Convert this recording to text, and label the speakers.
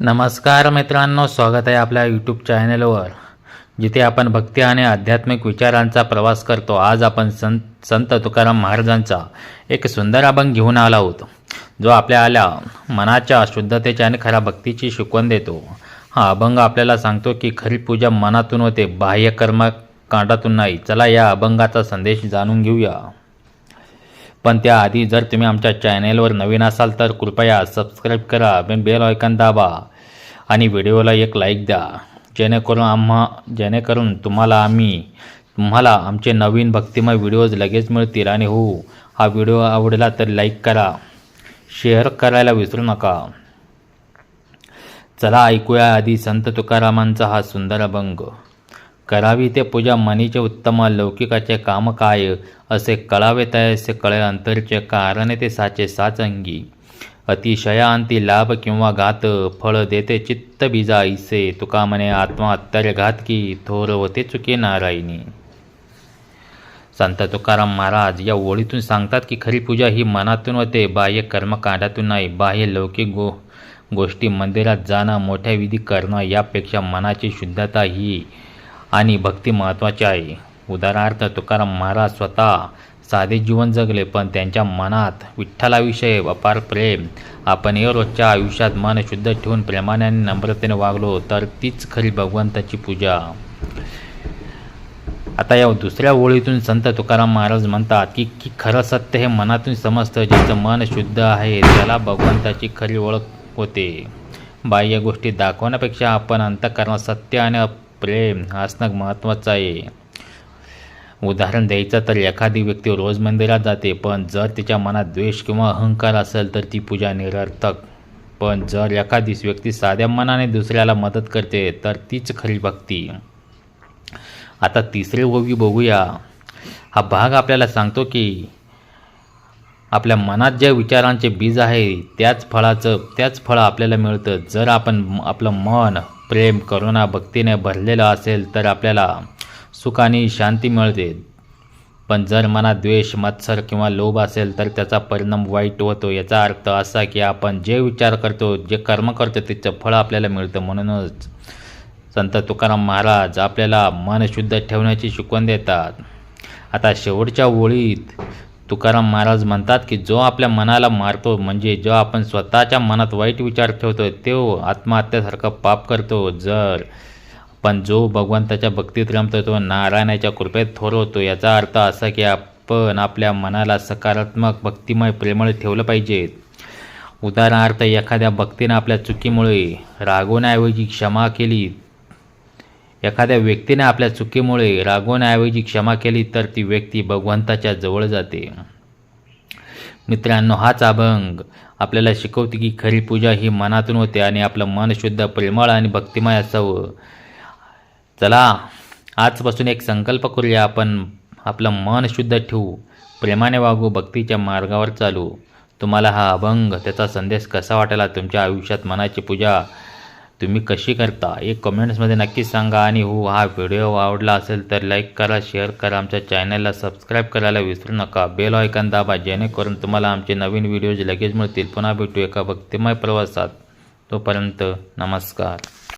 Speaker 1: नमस्कार मित्रांनो स्वागत आहे आपल्या यूट्यूब चॅनलवर जिथे आपण भक्ती आणि आध्यात्मिक विचारांचा प्रवास करतो. आज आपण संत संत तुकाराम महाराजांचा एक सुंदर अभंग घेऊन आला आहोत. जो आपल्या आल्या मनाच्या शुद्धतेची आणि खऱ्या भक्तीची शिकवण देतो. हा अभंग आपल्याला सांगतो की खरी पूजा मनातून होते. बाह्य कर्म कांडातून नाही. चला या अभंगाचा संदेश जाणून घेऊया. पण त्याआधी जर तुम्ही आमच्या चॅनेलवर नवीन असाल तर कृपया सबस्क्राईब करा आणि बेल ऐकन दाबा आणि व्हिडिओला एक लाईक द्या. जेणेकरून आम्हा जेणेकरून तुम्हाला आम्ही तुम्हाला आमचे नवीन भक्तिमय व्हिडिओज लगेच मिळतील आणि हो हा व्हिडिओ आवडला तर लाईक करा. शेअर करायला विसरू नका. चला ऐकूया आधी संत तुकारामांचा हा सुंदर अभंग. करावी ते पूजा मनीचे उत्तम लौकिकाचे काम काय असे कळावे तयासे कळे अंतरचे कारण ते साचे साच अंगी. अतिशयांती लाभ किंवा घात फळ देते चित्त बीजा ऐसे. तुका म्हणे आत्मा अत्तर घात की थोर होते चुके नारायणी. संत तुकाराम महाराज या ओळीतून सांगतात की खरी पूजा ही मनातून होते बाह्य कर्मकांडातून नाही बाह्य लौकिक गो गोष्टी मंदिरात जाणं मोठ्या विधी करणं यापेक्षा मनाची शुद्धता ही आणि भक्ती महत्त्वाची आहे. उदाहरणार्थ तुकाराम महाराज स्वतः साधे जीवन जगले पण त्यांच्या मनात विठ्ठलाविषयी अपार प्रेम. आपण हे रोजच्या आयुष्यात मन शुद्ध ठेवून प्रेमाने आणि नम्रतेने वागलो तर तीच खरी भगवंताची पूजा. आता या दुसऱ्या ओळीतून संत तुकाराम महाराज म्हणतात की की खरं सत्य हे मनातून समजतं ज्याचं मन शुद्ध आहे त्याला भगवंताची खरी ओळख होते. बाह्य गोष्टी दाखवण्यापेक्षा आपण अंतकरणात सत्य आणि प्रेम असणं महत्त्वाचं आहे. उदाहरण द्यायचं तर एखादी व्यक्ती रोज मंदिरात जाते पण जर तिच्या मनात द्वेष किंवा अहंकार असेल तर ती पूजा निरर्थक. पण जर एखादी व्यक्ती साध्या मनाने दुसऱ्याला मदत करते तर तीच खरी भक्ती. आता तिसरे ओवी बघूया. हा भाग आपल्याला सांगतो की आपल्या मनात ज्या विचारांचे बीज आहे त्याच फळाचं त्याच फळ आपल्याला मिळतं. जर आपण आपलं मन प्रेम करुणा भक्तीने भरलेलं असेल तर आपल्याला सुख आणि शांती मिळते. पण जर मनात द्वेष मत्सर किंवा लोभ असेल तर त्याचा परिणाम वाईट होतो. याचा अर्थ असा की आपण जे विचार करतो जे कर्म करतो त्याचं फळ आपल्याला मिळतं. म्हणूनच संत तुकाराम महाराज आपल्याला मन शुद्ध ठेवण्याची शिकवण देतात. आता शेवटच्या ओळीत तुकाराम महाराज म्हणतात की जो आपल्या मनाला मारतो म्हणजे जो आपण स्वतःच्या मनात वाईट विचार ठेवतो तो आत्महत्यासारखं पाप करतो. जर पण जो भगवंताच्या भक्तीत रमतो तो नारायणाच्या कृपेत थोर होतो. याचा अर्थ असा की आपण आपल्या मनाला सकारात्मक भक्तिमय प्रेमळ ठेवलं पाहिजे. उदाहरणार्थ एखाद्या भक्तीनं आपल्या चुकीमुळे रागवण्याऐवजी क्षमा केली एखाद्या व्यक्तीने आपल्या चुकीमुळे रागवण्याऐवजी क्षमा केली तर ती व्यक्ती भगवंताच्या जवळ जाते. मित्रांनो हाच अभंग आपल्याला शिकवते की खरी पूजा ही मनातून होते आणि आपलं मन शुद्ध प्रेमळ आणि भक्तिमय असावं. चला आजपासून एक संकल्प करूया. आपण आपलं मन शुद्ध ठेवू प्रेमाने वागू भक्तीच्या मार्गावर चालू. तुम्हाला हा अभंग त्याचा संदेश कसा वाटला तुमच्या आयुष्यात मनाची पूजा तुम्ही कशी करता? एक कमेंट्समध्ये नक्कीच सांगा आणि हो हा व्हिडिओ आवडला असेल तर लाईक करा शेअर करा. आमच्या चॅनलला सबस्क्राईब करायला विसरू नका. बेल ऑयकन दाबा जेणेकरून तुम्हाला आमचे नवीन व्हिडिओज लगेच मिळतील. पुन्हा भेटू एका भक्तिमय प्रवासात. तोपर्यंत नमस्कार.